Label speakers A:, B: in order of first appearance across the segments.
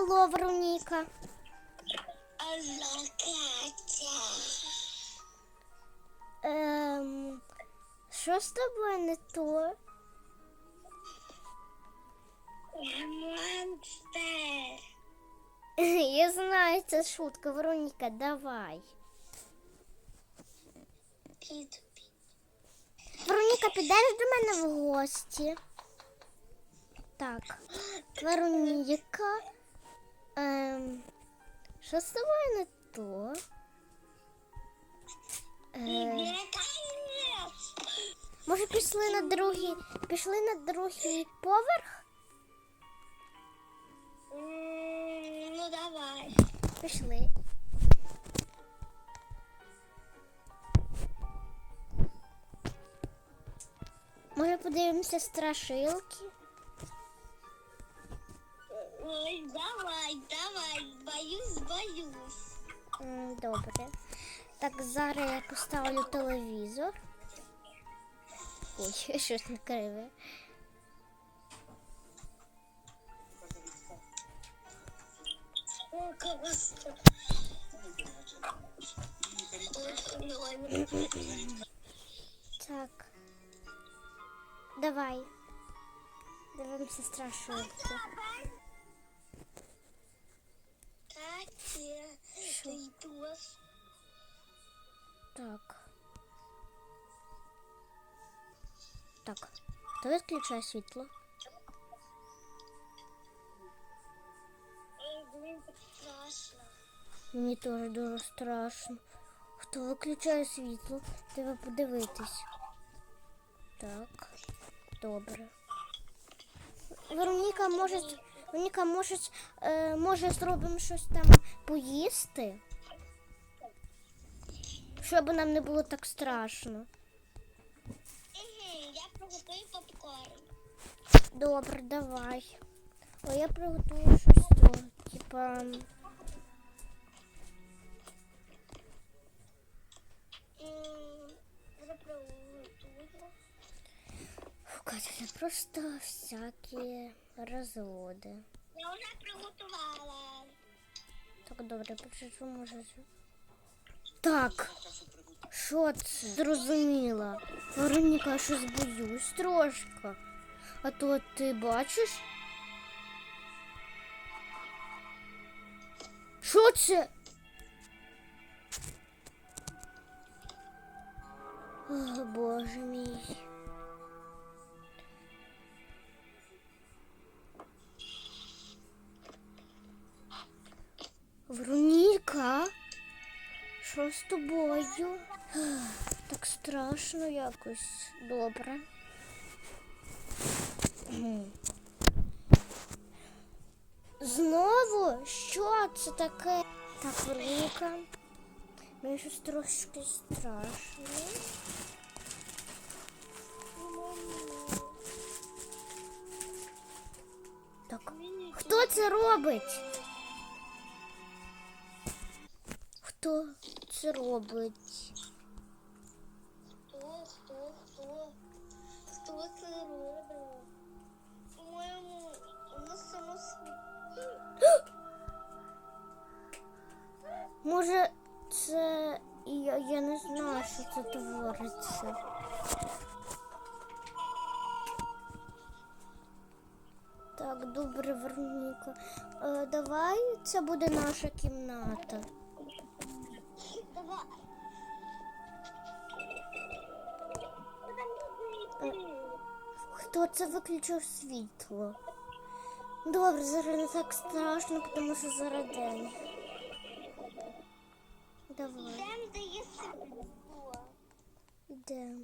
A: Алло, Вероніка.
B: Алло, Катя.
A: Ем, що з тобою не то?
B: Я.
A: Я знаю, це шутка. Вероніка, давай.
B: Піду.
A: Вероніка, підеш до мене в гості? Так. Вероніка. Ем, що з тобою не то? Е,
B: конець.
A: може, пішли на другий, пішли на другий поверх?
B: Ну, давай.
A: Пішли. Може, подивимося страшилки?
B: Боюсь.
A: Добре. Так, зараз я поставлю телевізор. Ой, щось не криве. Так. Давай. Дивимося страшилки.
B: Катя, ты идешь?
A: Так. Так. То відключай світло.
B: Ой, страшно.
A: Мені теж дуже страшно. Хто виключає світло? Треба подивитись. Так, добре. Вероніка, може, Вероніка, може, е, може зробимо щось там поїсти? Щоб нам не було так страшно.
B: Я приготую попкорн.
A: Добре, давай. О, я приготую щось то, типа. Це просто всякі розводи.
B: Я вже приготувала.
A: Так, добре, почему може. Так. Що це? Зрозуміла. Вероніка, я щось боюсь трошки. А то ти бачиш? Що це? О, боже мій. З тобою? Так страшно якось. Добре. Знову? Що це таке? Так, Вероніка. Мені щось трошки страшно. Так, хто це робить? Хто це робить?
B: Хто, хто, хто? Хто це робить? По-моєму, у нас само
A: Може, це я, я не знаю, що це твориться. Так, добре, Вероніка. Е, давай це буде наша кімната. Хто це виключив світло? Добре, зараз не так страшно, тому що зараз день. Давай,
B: Там, де є світло.
A: йдемо.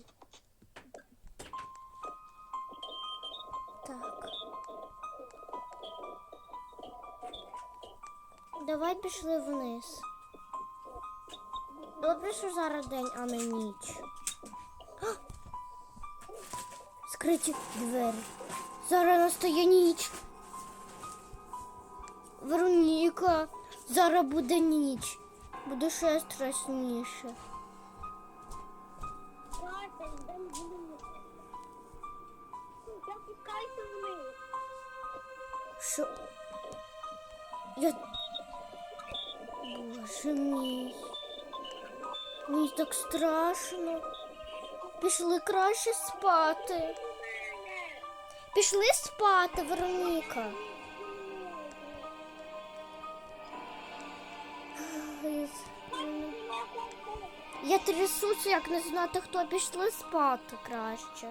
A: Так. Давай пішли вниз. Добре, що зараз день, а не ніч. А! Скриті двері. Зараз настає ніч. Вероніка, зараз буде ніч. Буде ще страшніше. Що? Я... Боже мій. Мені так страшно. Пішли краще спати. Пішли спати, Вероніка. Я трясуся, як не знати, хто пішли спати краще.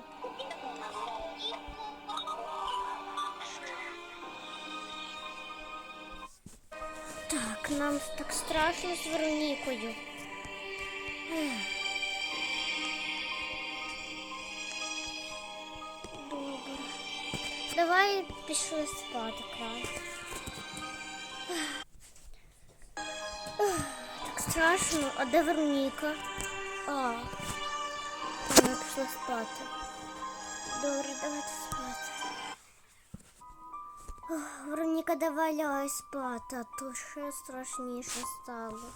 A: Так, нам так страшно з Веронікою. Добре. Давай пішли спати краще. Так страшно. А де Вероніка? А. Вона пішла спати. Добре, давайте спати. Вероніка, давай лягай спати, а то ще страшніше стало.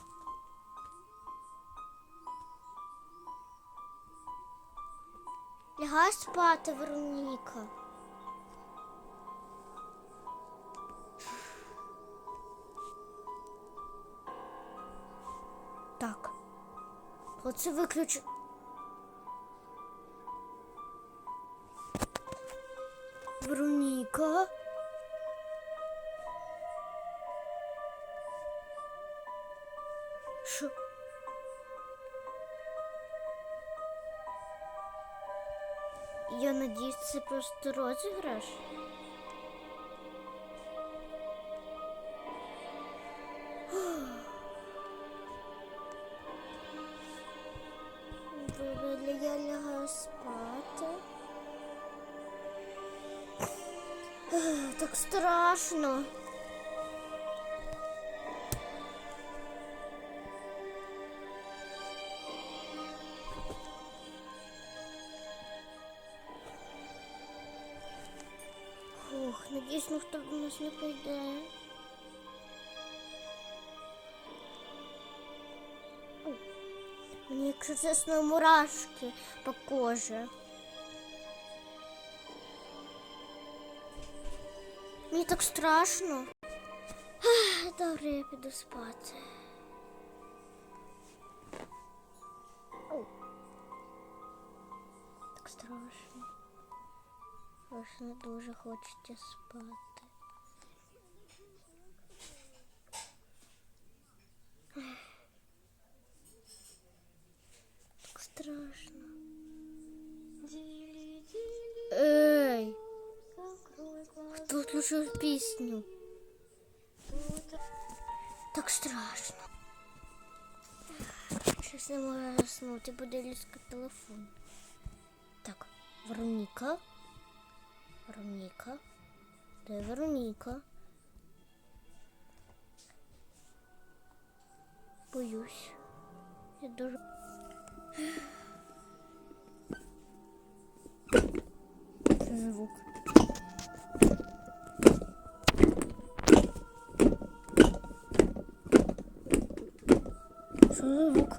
A: Лягай спати, Вероніка. Так. Оце виключ. Вероніка. Я надіюсь, це просто розіграш. Добре, я лягаю спати. Так страшно. ніхто до нас не прийде. Ой, Мені, якщо чесно, мурашки по кожі. Мені так страшно. Ах, Добре, я піду спати. Ой. Так страшно. Аж не дуже хочеться спати. Хто включив пісню? Так страшно. Щось не можу заснути, буде лізка телефон. Так, Вероніка. Вероніка. Де Вероніка? Боюсь. Я дуже. Звук. Звук?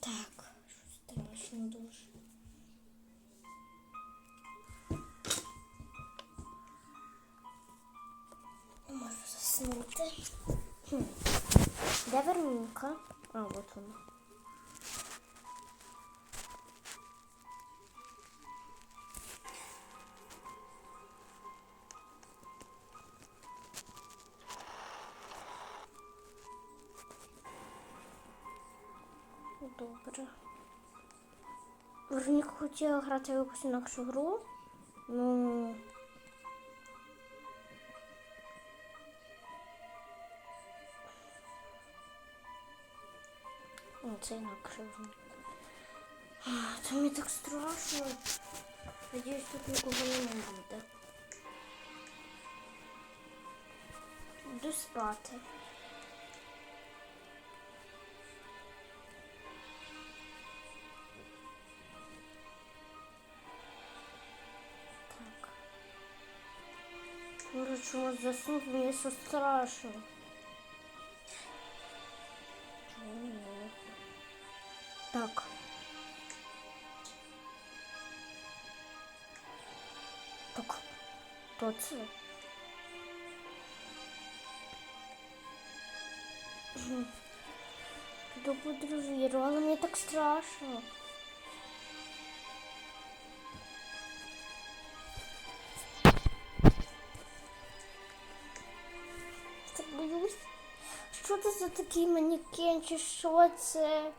A: Так, страшно дуже. Можу заснути. Хм. Де Вероніка? А, от вона. Добре. Вероніка хотіла грати в якусь інакшу гру. Ну. О, це інакше. Це мені так страшно. Надіюсь, тут нікого не буде. Йду спати. почему заснул, мне со страшно. Так. Так, Тот. точно. Да, друзья, мне так страшно. Це такий манекен, чи що це?